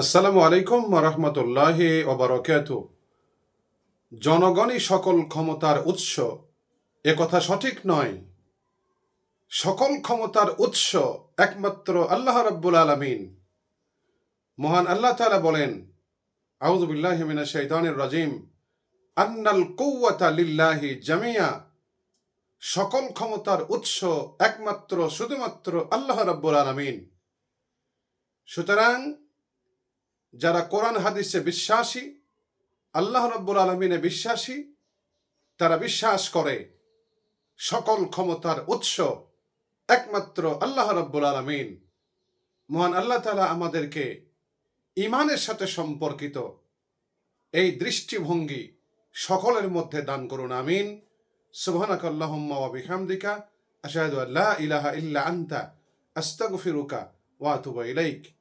আসসালামু আলাইকুম রহমতুল্লাহ ওবরকাত জনগণই সকল ক্ষমতার উৎস, এ কথা সঠিক নয়। সকল ক্ষমতার উৎস একমাত্র আল্লাহ রাব্বুল আলমিন। মহান আল্লাহ তাআলা বলেন আউযুবিল্লাহ মিনাশ শাইতানির রাজিম, আন্নাল কুওয়াতা লিল্লাহি জামিয়া সকল ক্ষমতার উৎস একমাত্র, শুধুমাত্র আল্লাহ রাব্বুল আলমিন। সুতরাং যারা কোরআন হাদিসে বিশ্বাসী, আল্লাহ রব্বুল আলমিনে বিশ্বাসী, তারা বিশ্বাস করে সকল ক্ষমতার উৎস একমাত্র আল্লাহ রব্বুল আলমিন। মহান আল্লাহ তালা আমাদেরকে ইমানের সাথে সম্পর্কিত এই দৃষ্টিভঙ্গি সকলের মধ্যে দান করুন, আমিন। সুবহানাক আল্লাহুম্মা ওয়া বিহামদিকা, আশহাদু আল্লা ইলাহা ইল্লা আনতা, আস্তাগফিরুকা ওয়া আতুবু ইলাইক।